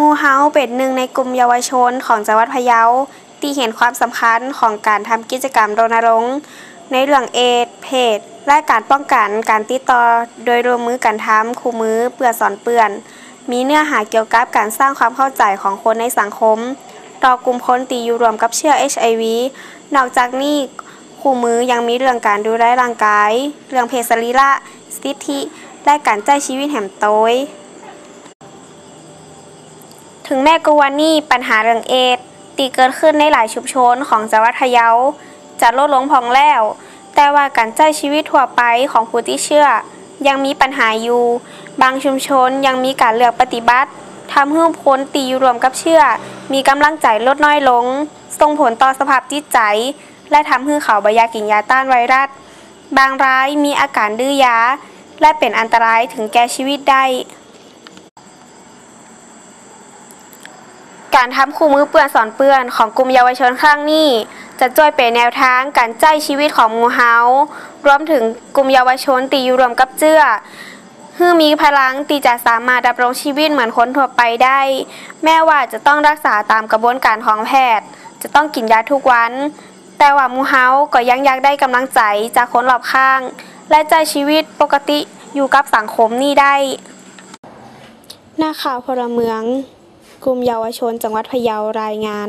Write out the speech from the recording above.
มูเฮาเป็นหนึ่งในกลุ่มเยาวชนของจังหวัดพะเยาที่เห็นความสำคัญของการทำกิจกรรมรณรงค์ในเรื่องเอดเพศและการป้องกันการติดต่อโดยรวมมือกันทำคู่มือเปื่อสอนเปื่อน มีเนื้อหาเกี่ยวกับการสร้างความเข้าใจของคนในสังคม ต่อกลุ่มคนตีอยู่รวมกับเชื้อ HIV นอกจากนี้คู่มือยังมีเรื่องการดูแลร่างกาย เรื่องเพศสรีระสิทธิและการใจชีวิตแหมโตย ถึงแม้กวันนี้ปัญหาเรื่องเอดส์ตีเกิดขึ้นในหลายชุมชนของจังหวัดพะเยาจะลดลงพองแล้ว แต่ว่าการใช้ชีวิตทั่วไปของผู้ที่เชื่อ ยังมีปัญหาอยู่ บางชุมชนยังมีการเลือกปฏิบัติทำให้คนตีอยู่รวมกับเชื่อ มีกำลังใจลดน้อยลง ส่งผลต่อสภาพจิตใจ และทำให้เขาบอยากกินยาต้านไวรัส บางรายมีอาการดื้อยา และเป็นอันตรายถึงแก่ชีวิตได้ การทำคู่มือเปื้อนสอนเปื้อนของกลุ่มเยาวชนครั้งนี้ จะช่วยเป็นแนวทางการใจชีวิตของมูเฮารวมถึงกลุ่มเยาวชนตีอยู่รวมกับเจื้อฮือมีพลังตีจะสามารถดำรงชีวิตเหมือนคนทั่วไปได้ แม้ว่าจะต้องรักษาตามกระบวนการของแพทย์ จะต้องกินยาทุกวัน แต่ว่ามูเฮาก็ยังอยากได้กำลังใจจากคนรอบข้าง และใจชีวิตปกติอยู่กับสังคมนี้ได้หน้าข่าวพลเมือง กลุ่มเยาวชนจังหวัดพะเยารายงาน